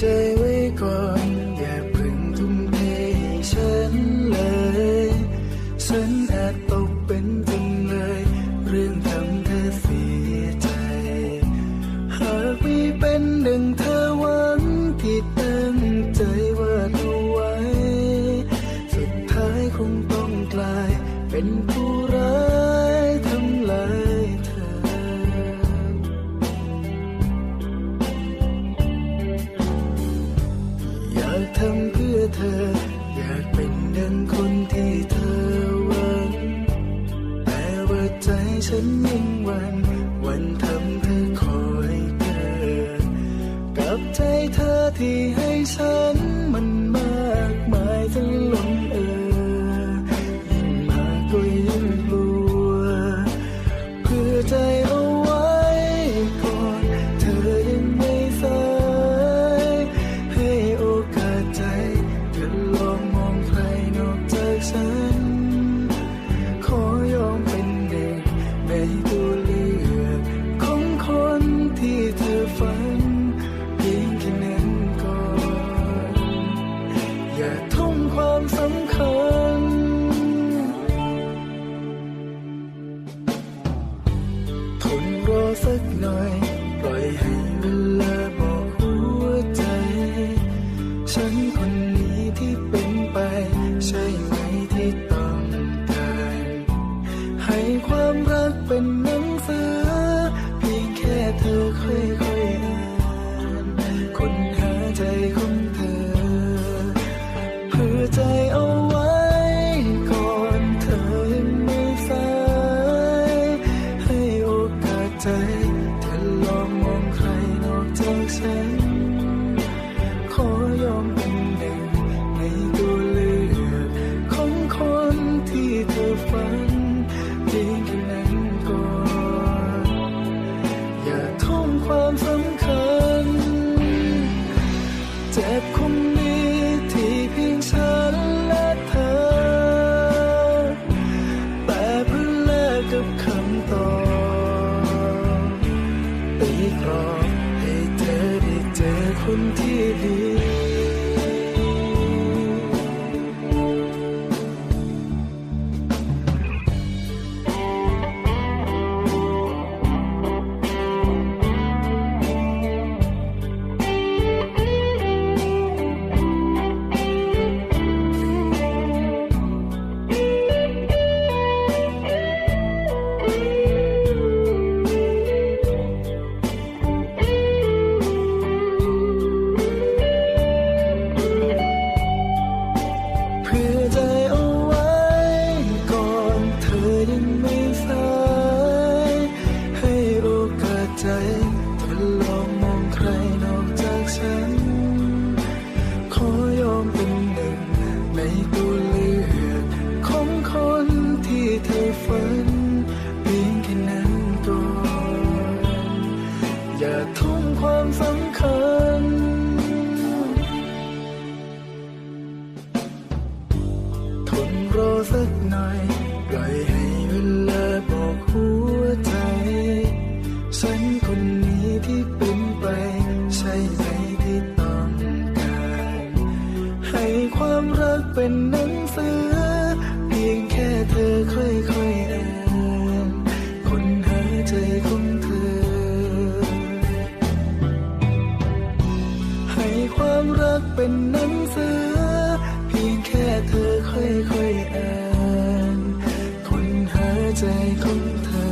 ใจไว้ก่อน อย่าพึ่งทุ่มเทให้ฉันเลย ฉันอาจตกเป็นจำเลย เรื่องทำเธอเสียใจ หากไม่เป็นดังเธอหวังที่ตั้งใจวาดเอาไว้ สุดท้ายคงต้องกลายเป็น ธอ อยากเป็นดังคนที่เธอหวังแต่ว่าใจฉันยิ่งวันวันทำเธอคอยเกินกับใจเธอที่ คนที่ดี ทุ่มความสำคัญ ทนรอสักหน่อย ปล่อยให้เวลาบอกหัวใจ ฉันคนนี้ที่เป็นไป ใช่ไหมที่ต้องการ ให้ความรักเป็นหนังสือ หนังสือ เพียงแค่เธอค่อยๆอ่าน คนหาใจของเธอ